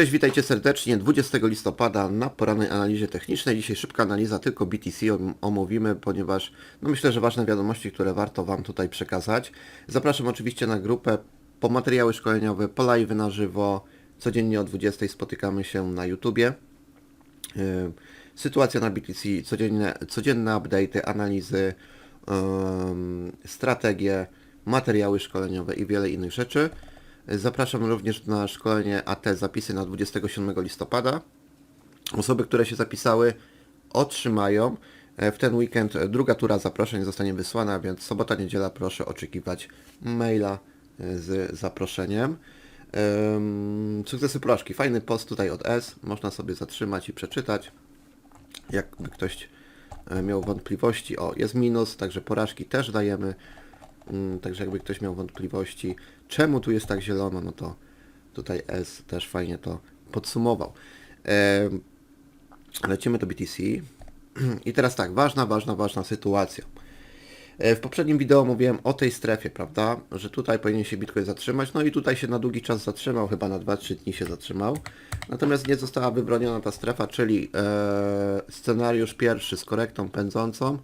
Cześć, witajcie serdecznie. 20 listopada na porannej analizie technicznej. Dzisiaj szybka analiza tylko BTC om- omówimy, ponieważ no myślę, że ważne wiadomości, które warto Wam tutaj przekazać. Zapraszam oczywiście na grupę po materiały szkoleniowe, po live na żywo. Codziennie o 20 spotykamy się na YouTubie. Yy, Sytuacja na BTC, codzienne, codzienne update'y, analizy, ym, strategie, materiały szkoleniowe i wiele innych rzeczy. Zapraszam również na szkolenie AT zapisy na 27 listopada. Osoby, które się zapisały otrzymają e, w ten weekend druga tura zaproszeń zostanie wysłana, więc sobota, niedziela proszę oczekiwać maila e, z zaproszeniem. Ym, Sukcesy proszki. Fajny post tutaj od S. Można sobie zatrzymać i przeczytać. Jakby ktoś e, miał wątpliwości, o jest minus, także porażki też dajemy. Mm, Także jakby ktoś miał wątpliwości, czemu tu jest tak zielono, no to tutaj S też fajnie to podsumował. Lecimy do BTC. I teraz tak, ważna, ważna, ważna sytuacja. E, W poprzednim wideo mówiłem o tej strefie, prawda, że tutaj powinien się Bitcoin zatrzymać, no i tutaj się na długi czas zatrzymał, chyba na 2-3 dni się zatrzymał. Natomiast nie została wybroniona ta strefa, czyli e, scenariusz pierwszy z korektą pędzącą,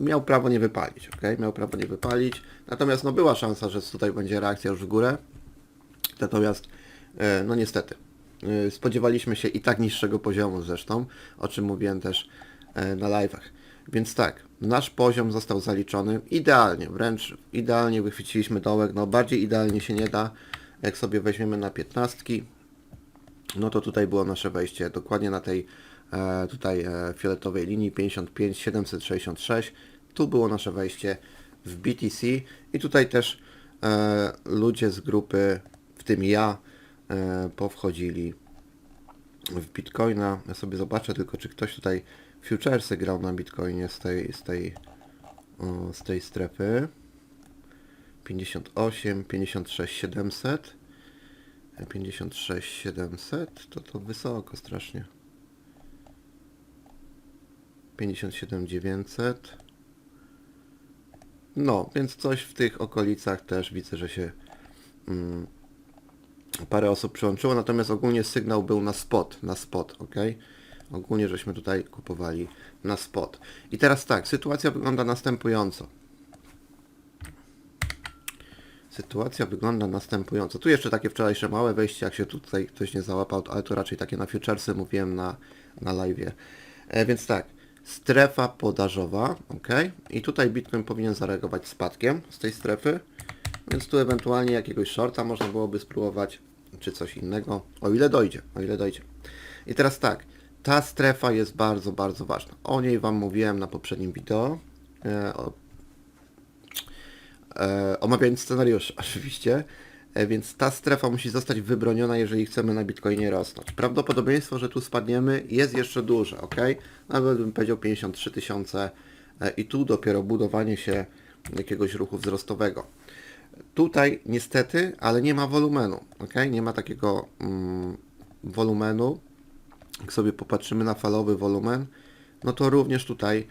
miał prawo nie wypalić, ok? Miał prawo nie wypalić. Natomiast no była szansa, że tutaj będzie reakcja już w górę. Natomiast e, no niestety e, spodziewaliśmy się i tak niższego poziomu zresztą, o czym mówiłem też e, na live'ach. Więc tak, nasz poziom został zaliczony idealnie, wręcz idealnie wychwyciliśmy dołek, no bardziej idealnie się nie da. Jak sobie weźmiemy na 15, no to tutaj było nasze wejście dokładnie na tej tutaj fioletowej linii 55 766. Tu było nasze wejście w BTC i tutaj też e, ludzie z grupy, w tym ja, e, powchodzili w Bitcoina. Ja sobie zobaczę tylko, czy ktoś tutaj futuresy grał na Bitcoinie z tej, z tej, o, z tej strefy. 58, 56, 700. 56 700 to to wysoko strasznie 57 900 no więc coś w tych okolicach też widzę, że się mm, parę osób przyłączyło natomiast ogólnie sygnał był na spot na spot, ok ogólnie żeśmy tutaj kupowali na spot i teraz tak, sytuacja wygląda następująco Sytuacja wygląda następująco. Tu jeszcze takie wczorajsze małe wejście, jak się tutaj ktoś nie załapał, ale to raczej takie na futuresy mówiłem na, na live. E, więc tak, strefa podażowa, ok. I tutaj Bitcoin powinien zareagować spadkiem z tej strefy, więc tu ewentualnie jakiegoś shorta można byłoby spróbować, czy coś innego, o ile dojdzie, o ile dojdzie. I teraz tak, ta strefa jest bardzo, bardzo ważna. O niej Wam mówiłem na poprzednim wideo. E, o, e, omawiając scenariusz oczywiście, więc ta strefa musi zostać wybroniona, jeżeli chcemy na Bitcoinie rosnąć. Prawdopodobieństwo, że tu spadniemy jest jeszcze duże, ok? Nawet bym powiedział 53 tysiące e, i tu dopiero budowanie się jakiegoś ruchu wzrostowego. Tutaj niestety, ale nie ma wolumenu, ok? Nie ma takiego mm, wolumenu. Jak sobie popatrzymy na falowy wolumen, no to również tutaj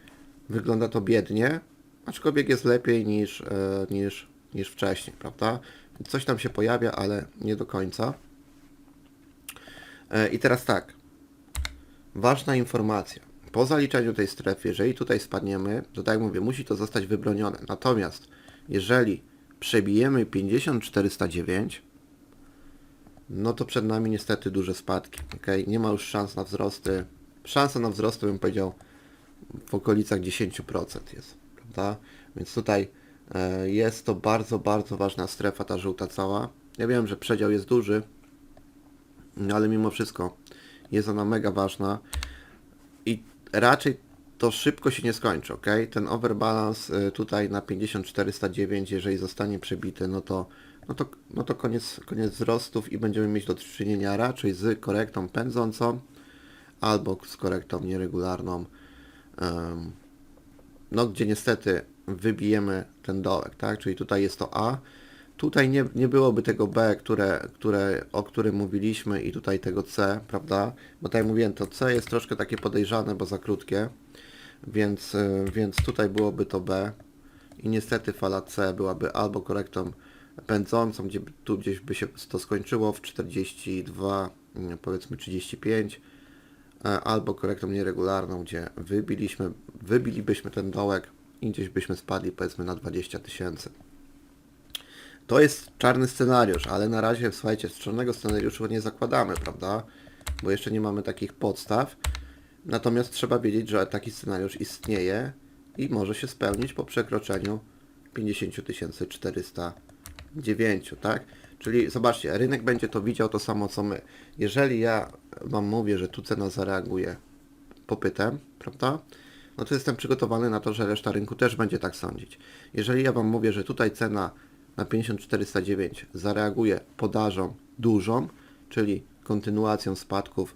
wygląda to biednie, aczkolwiek jest lepiej niż, e, niż, niż wcześniej, prawda? Coś tam się pojawia, ale nie do końca. E, I teraz tak, ważna informacja. Po zaliczeniu tej strefy, jeżeli tutaj spadniemy, to tak jak mówię, musi to zostać wybronione. Natomiast jeżeli przebijemy 50409, no to przed nami niestety duże spadki. Okay? Nie ma już szans na wzrosty. Szansa na wzrosty bym powiedział w okolicach 10% jest, prawda? Więc tutaj jest to bardzo, bardzo ważna strefa, ta żółta cała. Ja wiem, że przedział jest duży, ale mimo wszystko jest ona mega ważna i raczej to szybko się nie skończy, ok? Ten overbalance y, tutaj na 50409, jeżeli zostanie przebity, no to, no to, no to koniec, koniec wzrostów i będziemy mieć do czynienia raczej z korektą pędzącą albo z korektą nieregularną. no gdzie niestety wybijemy ten dołek, tak? Czyli tutaj jest to A. Tutaj nie, nie byłoby tego B, które, które, o którym mówiliśmy i tutaj tego C, prawda? Bo tak jak mówiłem, to C jest troszkę takie podejrzane, bo za krótkie, więc, y, więc tutaj byłoby to B i niestety fala C byłaby albo korektą pędzącą, gdzie tu gdzieś by się to skończyło w 42, mm, powiedzmy 35, e, albo korektą nieregularną, gdzie wybiliśmy, wybilibyśmy ten dołek i gdzieś byśmy spadli powiedzmy na 20 tysięcy. To jest czarny scenariusz, ale na razie, słuchajcie, z czarnego scenariuszu nie zakładamy, prawda? Bo jeszcze nie mamy takich podstaw. Natomiast trzeba wiedzieć, że taki scenariusz istnieje i może się spełnić po przekroczeniu 50 409, tak? Czyli zobaczcie, rynek będzie to widział to samo co my. Jeżeli ja Wam mówię, że tu cena zareaguje popytem, prawda? No to jestem przygotowany na to, że reszta rynku też będzie tak sądzić. Jeżeli ja Wam mówię, że tutaj cena na 5409 zareaguje podażą dużą, czyli kontynuacją spadków,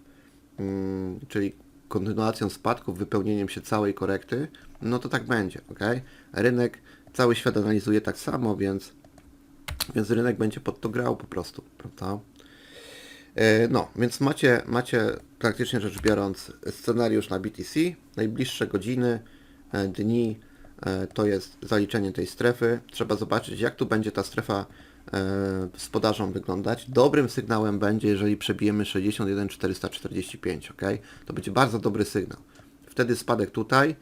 mm, czyli kontynuacją spadków, wypełnieniem się całej korekty, no to tak będzie, ok? Rynek, cały świat analizuje tak samo, więc, więc rynek będzie pod to grał po prostu, prawda? E, No, więc macie, macie praktycznie rzecz biorąc scenariusz na BTC, najbliższe godziny, e, dni, e, to jest zaliczenie tej strefy. Trzeba zobaczyć, jak tu będzie ta strefa z podażą wyglądać. Dobrym sygnałem będzie, jeżeli przebijemy 61 445, ok? To będzie bardzo dobry sygnał. Wtedy spadek tutaj,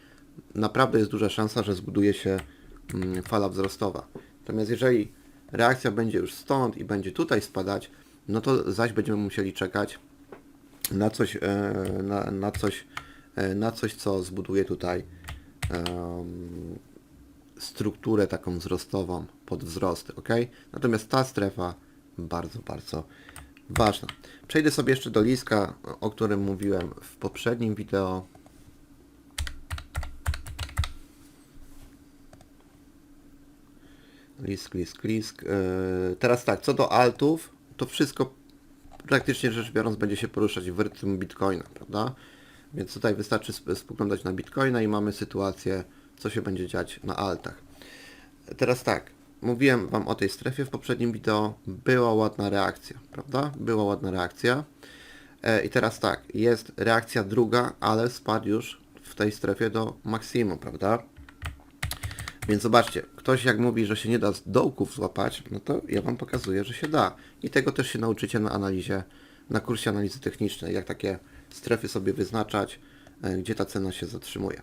naprawdę jest duża szansa, że zbuduje się mm, fala wzrostowa. Natomiast jeżeli reakcja będzie już stąd i będzie tutaj spadać, no to zaś będziemy musieli czekać na coś, e, na, na coś, e, na coś co zbuduje tutaj em, strukturę taką wzrostową pod wzrosty, ok? Natomiast ta strefa bardzo, bardzo ważna. Przejdę sobie jeszcze do liska, o którym mówiłem w poprzednim wideo. Lisk, lisk, lisk. Yy, teraz tak, co do altów, to wszystko praktycznie rzecz biorąc będzie się poruszać w rytm Bitcoina, prawda? Więc tutaj wystarczy sp- spoglądać na Bitcoina i mamy sytuację, co się będzie dziać na altach. Teraz tak, mówiłem Wam o tej strefie w poprzednim wideo, była ładna reakcja, prawda? Była ładna reakcja. E, I teraz tak, jest reakcja druga, ale spadł już w tej strefie do maksimum, prawda? Więc zobaczcie, ktoś jak mówi, że się nie da z dołków złapać, no to ja Wam pokazuję, że się da. I tego też się nauczycie na analizie, na kursie analizy technicznej, jak takie strefy sobie wyznaczać, e, gdzie ta cena się zatrzymuje.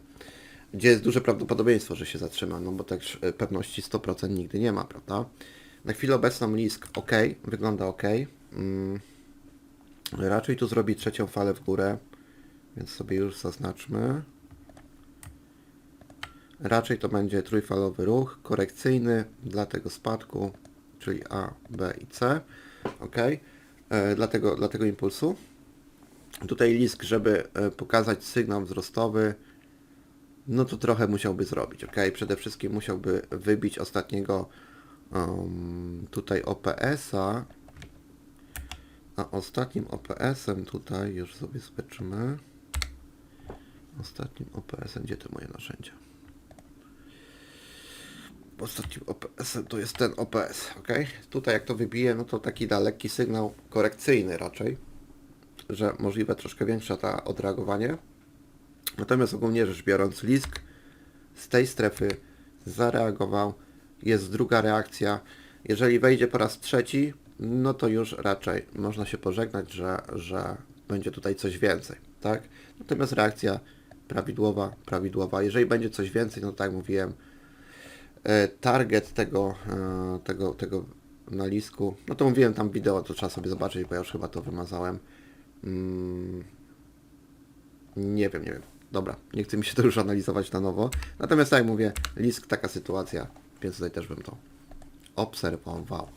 Gdzie jest duże prawdopodobieństwo, że się zatrzyma, no bo e, pewności 100% nigdy nie ma, prawda? Na chwilę obecną lisk ok, wygląda ok. Mm. Raczej tu zrobi trzecią falę w górę, więc sobie już zaznaczmy. Raczej to będzie trójfalowy ruch korekcyjny dla tego spadku, czyli A, B i C. Ok. E, dla, tego, dla tego impulsu. Tutaj lisk, żeby e, pokazać sygnał wzrostowy, no to trochę musiałby zrobić. Ok. Przede wszystkim musiałby wybić ostatniego um, tutaj OPS-a. A ostatnim OPS-em tutaj już sobie zobaczymy. Ostatnim OPS-em, gdzie to moje narzędzia? Ostatnim OPS-em to jest ten OPS, ok? Tutaj jak to wybije, no to taki da lekki sygnał korekcyjny raczej, że możliwe troszkę większe ta odreagowanie. Natomiast ogólnie rzecz biorąc, Lisk z tej strefy zareagował. Jest druga reakcja. Jeżeli wejdzie po raz trzeci, no to już raczej można się pożegnać, że, że będzie tutaj coś więcej, tak? Natomiast reakcja prawidłowa, prawidłowa. Jeżeli będzie coś więcej, no tak jak mówiłem, target tego, e, tego, tego na lisku, no to mówiłem tam wideo, to trzeba sobie zobaczyć, bo ja już chyba to wymazałem. Mm, nie wiem, nie wiem. Dobra, nie chcę mi się to już analizować na nowo. Natomiast tak jak mówię, lisk taka sytuacja, więc tutaj też bym to obserwował.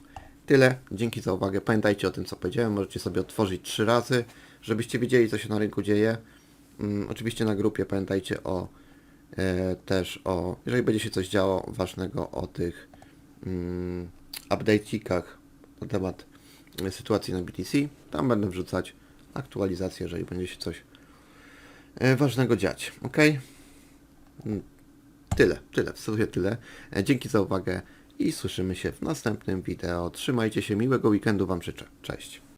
Tyle, dzięki za uwagę. Pamiętajcie o tym, co powiedziałem. Możecie sobie otworzyć trzy razy, żebyście wiedzieli, co się na rynku dzieje. Mm, oczywiście na grupie pamiętajcie o e, też o, jeżeli będzie się coś działo ważnego o tych mm, update'ikach na temat e, sytuacji na BTC. Tam będę wrzucać aktualizacje, jeżeli będzie się coś e, ważnego dziać. Ok? Mm. tyle, tyle, w sumie tyle. E, Dzięki za uwagę i słyszymy się w następnym wideo. Trzymajcie się, miłego weekendu Wam życzę. Cześć.